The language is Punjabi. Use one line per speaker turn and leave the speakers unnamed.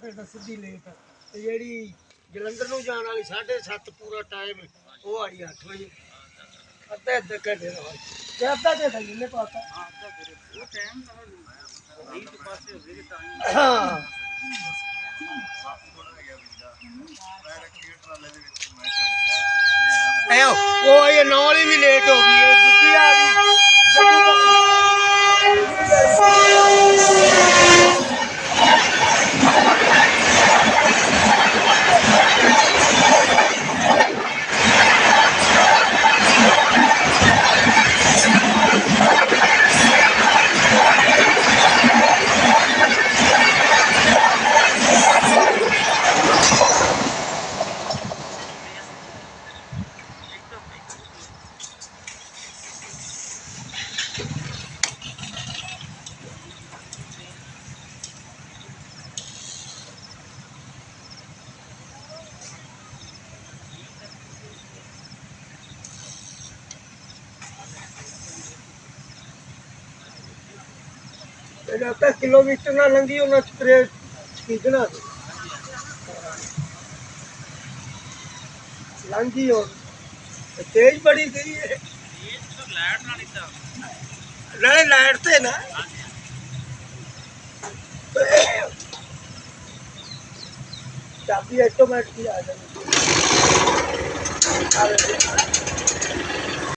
ਫਿਰ ਤਾਂ ਸਿੱਧੀ ਲੇਟ ਤੇ ਜਿਹੜੀ ਜਲੰਧਰ ਨੂੰ ਜਾਣ ਵਾਲੀ 7:30 ਪੂਰਾ ਟਾਈਮ ਉਹ ਆਈ 8 ਵਜੇ। ਅੱਧੇ ਅੱਧੇ ਘੰਟੇ ਦਾ ਹੋਇਆ। ਤੇ ਅੱਧਾ ਘੰਟਾ ਜਿੰਨੇ ਪਾਤਾ। ਹਾਂ। ਐ ਉਹ ਇਹ ਨਾਲ ਹੀ ਵੀ ਲੇਟ ਹੋ ਗਈ ਇਹ ਦੂਜੀ ਆ ਗਈ। ਜਿਹੜਾ ਤਾਂ ਕਿਲੋਮੀਟਰ ਨਾਲ ਲੰਘੀ, ਉਹਨਾਂ ਸਪਰੇ ਖੀਚਣਾ ਸੀ। ਲੰਘੀ ਤੇਜ਼ ਬੜੀ ਗਈ ਹੈ ਨਾਲੇ ਲਾਈਟ ਤੇ ਨਾ। ਚਾਬੀ ਆਟੋਮੈਟਿਕ ਆ ਜਾਂਦੀ।